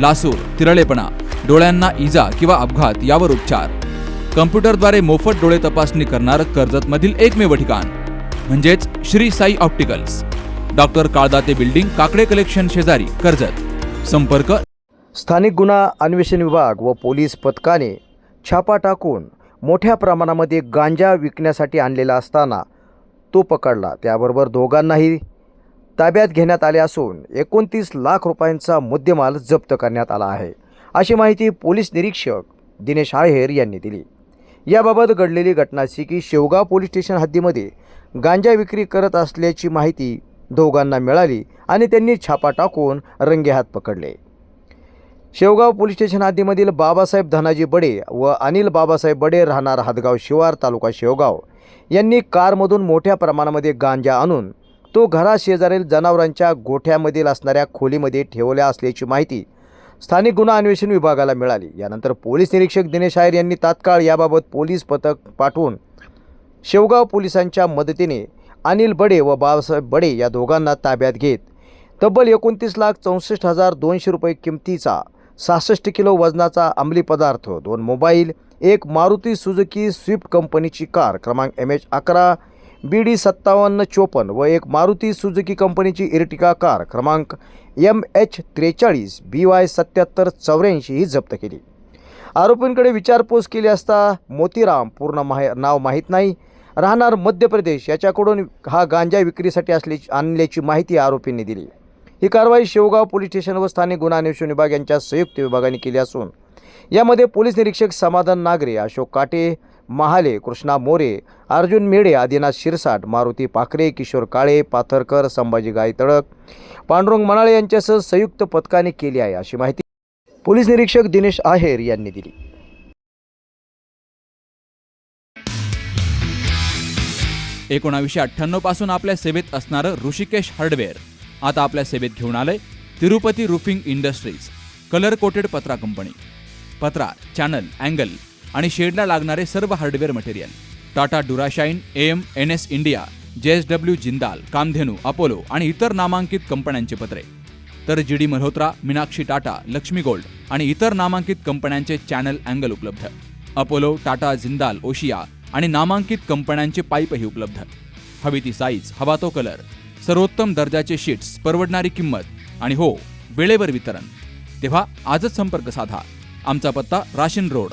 लासूर तिरळेपणा डोळ्यांना इजा किंवा अपघात यावर उपचार. कम्प्युटरद्वारे मोफत डोळे तपासणी करणारं कर्जतमधील एकमेव ठिकाण. म्हणजेच Shri Sai opticals. Doctor Kaldate building Kakade collection शेजारी कर्जत. संपर्क स्थानिक गुन्हा अन्वेषण विभाग व पोलीस पथकाने छापा टाकून मोठ्या प्रमाणामध्ये गांजा विकण्यासाठी आणलेला असताना तो पकडला. त्याबरोबर दोघांनाही ताब्यात घेण्यात आले असून एकोणतीस लाख रुपयांचा मुद्देमाल जप्त करण्यात आला आहे. अशी माहिती पोलीस निरीक्षक दिनेश आहेर यांनी दिली. याबाबत घडलेली घटना अशी की शेवगाव पोलीस स्टेशन हद्दीमध्ये गांजा विक्री करत असल्याची माहिती दोघांना मिळाली आणि त्यांनी छापा टाकून रंगेहात पकडले. शेवगाव पोलीस स्टेशन हद्दीमधील बाबासाहेब धनाजी बडे व अनिल बाबासाहेब बडे राहणार हादगाव शिवार तालुका शेवगाव यांनी कारमधून मोठ्या प्रमाणामध्ये गांजा आणून तो घराशेजारील जनावरांच्या गोठ्यामधील असणाऱ्या खोलीमध्ये ठेवल्या असल्याची माहिती स्थानिक गुन्हा अन्वेषण विभागाला मिळाली. यानंतर पोलीस निरीक्षक दिनेश आयर यांनी तात्काळ याबाबत पोलीस पथक पाठवून शेवगाव पोलिसांच्या मदतीने अनिल बडे व बाबासाहेब बडे या दोघांना ताब्यात घेत तब्बल एकोणतीस लाख चौसष्ट हजार दोनशे रुपये किमतीचा सहासष्ट किलो वजनाचा अंमली पदार्थ दोन मोबाईल एक मारुती सुजुकी स्विफ्ट कंपनीची कार क्रमांक एम एच अकरा बी डी सत्तावन्न चोपन्न व एक मारुती सुजुकी कंपनीची इर्टिका कार क्रमांक एम एच त्रेचाळीस बी वाय सत्याहत्तर चौऱ्याऐंशी ही जप्त केली. आरोपींकडे विचारपूस केली असता मोतीराम पूर्ण माहि नाव माहीत नाही. राहणार मध्य प्रदेश याच्याकडून हा गांजा विक्रीसाठी असल्याची आणल्याची माहिती आरोपींनी दिली. ही कारवाई शेवगाव पोलीस स्टेशन व स्थानिक गुन्हा अन्वेषण विभाग यांच्या संयुक्त विभागाने केली असून यामध्ये पोलीस निरीक्षक समाधान नागरे अशोक काटे महाले कृष्णा मोरे अर्जुन मेढे आदिनाथ शिरसाट मारुती पाखरे किशोर काळे पाथरकर संभाजी गायतळक पांडुरंग मनाळे यांच्यासह संयुक्त पथकाने केली आहे अशी माहिती पोलीस निरीक्षक दिनेश आहेर यांनी दिली. एकोणावीसशे अठ्ठ्याण्णवपासून आपल्या सेवेत असणारं ऋषिकेश हार्डवेअर. आता आपल्या सेवेत घेऊन आलंय Tirupati roofing industries colour coated पत्रा कंपनी. पत्रा चॅनल अँगल आणि शेडला लागणारे सर्व hardware material. Tata Durashine M N S India J S W Jindal Kamdhenu Apollo आणि इतर नामांकित कंपन्यांचे पत्रे. तर G D Malhotra Meenakshi Tata Laxmi gold आणि इतर नामांकित कंपन्यांचे चॅनल अँगल उपलब्ध. अपोलो टाटा जिंदाल ओशिया आणि नामांकित कंपन्यांचे पाईपही उपलब्ध. हवी ती साईज हवा तो कलर सर्वोत्तम दर्जाचे शीट्स परवडणारी किंमत आणि हो वेळेवर वितरण. तेव्हा आजच संपर्क साधा. आमचा पत्ता राशीन रोड